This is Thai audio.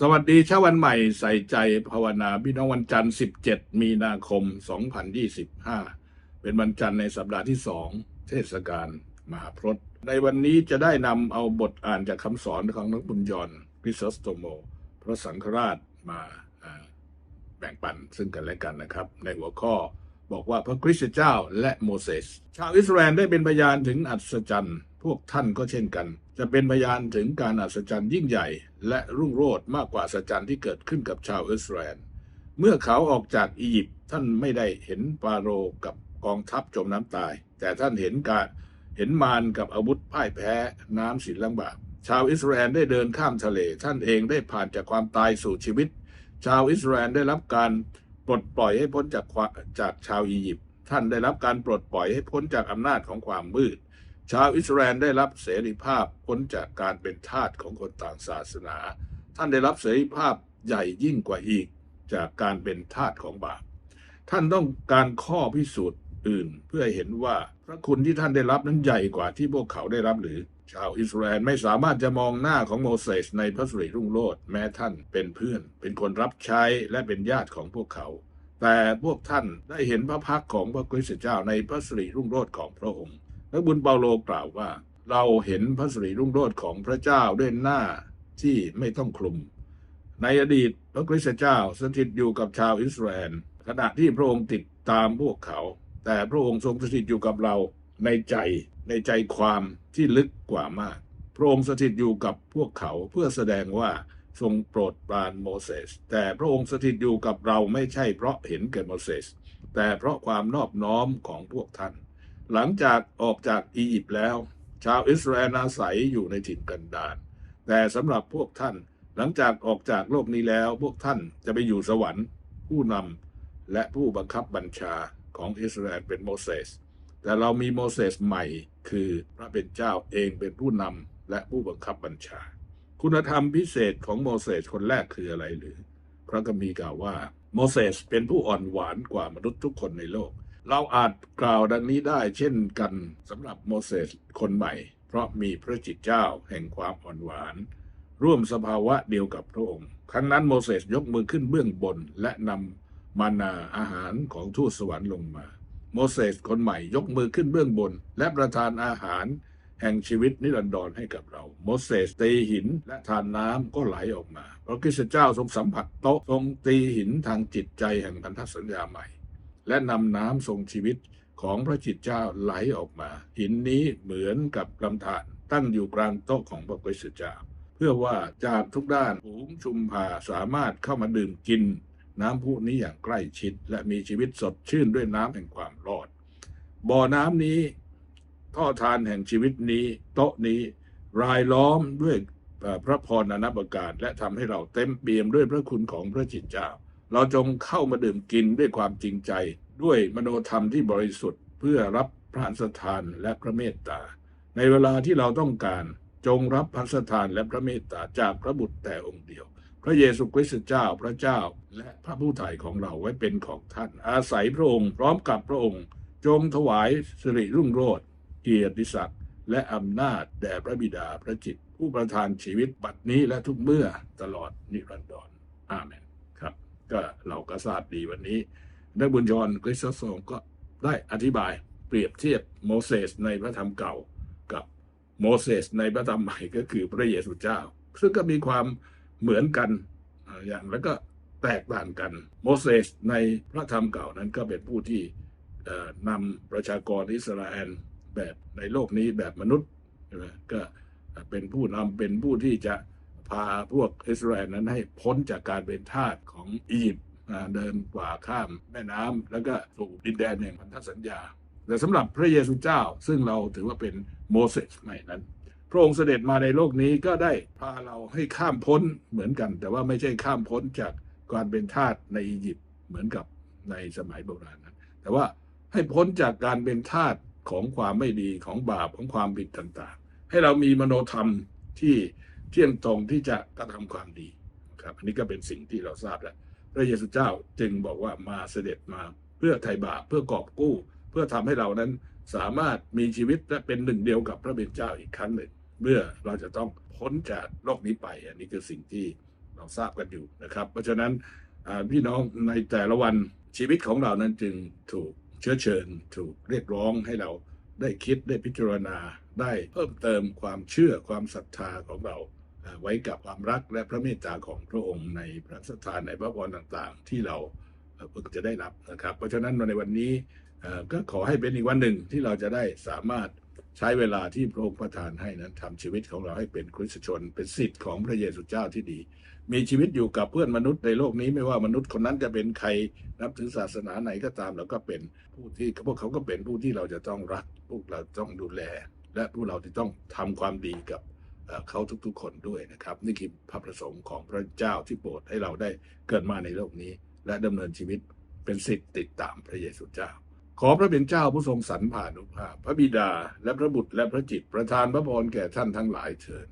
สวัสดีเช้าวันใหม่ใส่ใจภาวนาพี่น้องวันจันทร์ 17 มีนาคม 2025 เป็นวันจันทร์ในสัปดาห์ที่สองเทศกาลมหาพรตในวันนี้จะได้นำเอาบทอ่านจากคำสอนของนักบุญยอนคริสสโตโม พระสังฆราชมาอ่าแบ่งปันซึ่งกันและกันนะครับ ในหัวข้อบอกว่าพระคริสต์เจ้าและโมเสสชาวอิสราเอลได้เป็นพยานถึงอัศจรรย์ พวกท่านก็เช่นกัน จะเป็นพยานถึงการอัศจรรย์ยิ่งใหญ่ และรุ่งโรจน์มากกว่าอัศจรรย์ที่เกิดขึ้นกับชาวอิสราเอลเมื่อเขาออกจากอียิปต์ท่านไม่ได้เห็นฟาโรห์กับกองทัพจมน้ำตาย แต่ท่านเห็นการเห็นมารกับอาวุธพ่ายแพ้น้ำสินลังบาปชาวอิสราเอลได้เดินข้ามทะเล ท่านเองได้ผ่านจากความตายสู่ชีวิต ชาวอิสราเอลได้รับการปลดปล่อยให้พ้นจากจากชาวอียิปต์ท่านได้รับการปลดปล่อยให้พ้นจากอำนาจของความมืด ชาวอิสราเอลได้รับเสรีภาพพ้นจากการเป็นทาสของคนต่างศาสนา ท่านได้รับเสรีภาพใหญ่ยิ่งกว่าอีกจากการเป็นทาสของบาป ท่านต้องการข้อพิสูจน์อื่นเพื่อเห็นว่าพระคุณที่ท่านได้รับนั้นใหญ่กว่าที่พวกเขาได้รับหรือ ชาวอิสราเอลไม่สามารถจะมองหน้าของโมเสสในพระสุริรุ่งโรจน์แม้ท่านเป็นเพื่อน เป็นคนรับใช้และเป็นญาติของพวกเขา แต่พวกท่านได้เห็นพระพักของพระคริสต์เจ้าในพระสิริรุ่งโรจน์ของพระองค์ และบุญเปาโลกล่าวว่า เราเห็นพระสิริรุ่งโรจน์ของพระเจ้าด้วยหน้าที่ไม่ต้องคลุม ในอดีตพระคริสต์เจ้าสถิตอยู่กับชาวอิสราเอลขณะที่พระองค์ติดตามพวกเขา แต่พระองค์ทรงสถิตอยู่กับเราในใจในใจความที่ลึกกว่ามาก พระองค์สถิตอยู่กับพวกเขาเพื่อแสดงว่าทรงโปรดปรานโมเสส แต่พระองค์สถิตอยู่กับเราไม่ใช่เพราะเห็นแก่โมเสส แต่เพราะความนอบน้อมของพวกท่าน หลังจากออกจากอียิปต์แล้ว ชาวอิสราเอลอาศัยอยู่ในถิ่นกันดารแต่สำหรับพวกท่านหลังจากออกจากโลกนี้แล้ว พวกท่านจะไปอยู่สวรรค์ ผู้นำและผู้บังคับบัญชาของอิสราเอลเป็นโมเสสแต่เรามีโมเสสใหม่คือพระเป็นเจ้าเองเป็นผู้นำและผู้บังคับบัญชา คุณธรรมพิเศษของโมเสสคนแรกคืออะไรหรือ พระคัมภีร์กล่าวว่าโมเสสเป็นผู้อ่อนหวานกว่ามนุษย์ทุกคนในโลก เราอาจกล่าวดังนี้ได้เช่นกันสำหรับโมเสสคนใหม่ เพราะมีพระจิตเจ้าแห่งความอ่อนหวาน ร่วมสภาวะเดียวกับพระองค์ ครั้งนั้นโมเสสยกมือขึ้นเบื้องบนและนำมานาอาหารของทูตสวรรค์ลงมา โมเสสคนใหม่ยกมือขึ้นเบื้องบน และประทานอาหาร แห่งชีวิตนิรันดรให้กับเรา โมเสสตีหินและทานน้ำก็ไหลออกมา พระคริสต์เจ้าทรงสัมผัสโต๊ะทรงตีหินทางจิตใจแห่งพันธสัญญาใหม่ และนำน้ำทรงชีวิตของพระจิตเจ้าไหลออกมา หินนี้เหมือนกับลำธารตั้งอยู่กลางโต๊ะของพระคริสต์เจ้า เพื่อว่าจากทุกด้านฝูงชุมพาสามารถเข้ามาดื่มกิน น้ำพุนี้อย่างใกล้ชิด และมีชีวิตสดชื่นด้วยน้ำแห่งความรอด บ่อน้ำนี้ ท่อทานแห่งชีวิตนี้ โต๊ะนี้รายล้อมด้วยพระพรอนับประการ และทำให้เราเต็มเปี่ยมด้วยพระคุณของพระจิตเจ้า เราจงเข้ามาดื่มกินด้วยความจริงใจ ด้วยมโนธรรมที่บริสุทธิ์ เพื่อรับพระสถานและพระเมตตา ในเวลาที่เราต้องการจงรับพระสถานและพระเมตตาจากพระบุตรแต่องค์เดียว พระเยซูคริสต์เจ้าพระเจ้าและพระผู้ไถ่ของเราไว้เป็นของท่าน อาศัยพระองค์พร้อมกับพระองค์ จงถวายสิริรุ่งโรจน์เกียรติศักดิ์และอำนาจแด่พระบิดาพระจิต ผู้ประทานชีวิตบัดนี้และทุกเมื่อตลอดนิรันดรอาเมน ก็เราก็ทราบดีวันนี้ นักบุญยอนคริสตสงก็ได้อธิบายเปรียบเทียบโมเสสในพระธรรมเก่ากับโมเสสในพระธรรมใหม่ก็คือพระเยซูเจ้า ซึ่งก็มีความเหมือนกันอย่างแล้วก็แตกต่างกัน โมเสสในพระธรรมเก่านั้นก็เป็นผู้ที่นำประชากรอิสราเอลแบบในโลกนี้แบบมนุษย์ใช่ไหมก็เป็นผู้นำเป็นผู้ที่จะ พาพวกอิสราเอลนั้นให้พ้นจากการเป็นทาสของอียิปต์เดินกว่าข้ามแม่น้ำแล้วก็สู่ดินแดนแห่งพันธสัญญา แต่สำหรับพระเยซูเจ้า ซึ่งเราถือว่าเป็นโมเสสใหม่นั้น พระองค์เสด็จมาในโลกนี้ก็ได้พาเราให้ข้ามพ้นเหมือนกัน แต่ว่าไม่ใช่ข้ามพ้นจากการเป็นทาสในอียิปต์เหมือนกับในสมัยโบราณนั้น แต่ว่าให้พ้นจากการเป็นทาสของความไม่ดีของบาปของความผิดต่างๆ ให้เรามีมโนธรรมที่ เที่ยงตรงที่จะกระทำความดีครับอันนี้ก็เป็นสิ่งที่เราทราบแล้วพระเยซูเจ้าจึงบอกว่ามาเสด็จมาเพื่อไถ่บาปเพื่อกอบกู้ เพื่อทำให้เรานั้นสามารถมีชีวิตและเป็นหนึ่งเดียวกับพระเป็นเจ้าอีกครั้งหนึ่งเมื่อเราจะต้องพ้นจากโลกนี้ไป อันนี้คือสิ่งที่เราทราบกันอยู่นะครับ เพราะฉะนั้นพี่น้องในแต่ละวันชีวิตของเรานั้นจึงถูกเชื้อเชิญ ถูกเรียกร้องให้เราได้คิดได้พิจารณาได้เพิ่มเติมความเชื่อความศรัทธาของเรา ไว้กับความรักและพระเมตตาของพระองค์ในพระสถานในพระพรต่างๆ ที่เราเอ่อเพิ่งจะได้รับนะครับ เพราะฉะนั้นในวันนี้ก็ขอให้เป็นอีกวันหนึ่งที่เราจะได้สามารถใช้เวลาที่พระองค์ประทานให้นั้นทำชีวิตของเราให้เป็นคริสตชน เป็นสิทธิ์ของพระเยซูเจ้าที่ดี มีชีวิตอยู่กับเพื่อนมนุษย์ในโลกนี้ไม่ว่ามนุษย์คนนั้นจะเป็นใครนับถือศาสนาไหนก็ตามเราก็เป็นผู้ที่พวกเขาก็เป็นผู้ที่เราจะต้องรัก พวกเราต้องดูแล และพวกเราจะต้องทำความดีกับ เขาทุกๆ คนด้วยนะครับ นี่คือพระประสงค์ของพระเจ้าที่โปรดให้เราได้เกิดมาในโลกนี้ และดำเนินชีวิตเป็นสิทธิ์ติดตามพระเยซูเจ้า ขอพระเป็นเจ้าผู้ทรงสรรผ่านุภาพ พระบิดาและพระบุตรและพระจิตประทานพระพรแก่ท่านทั้งหลายเถิด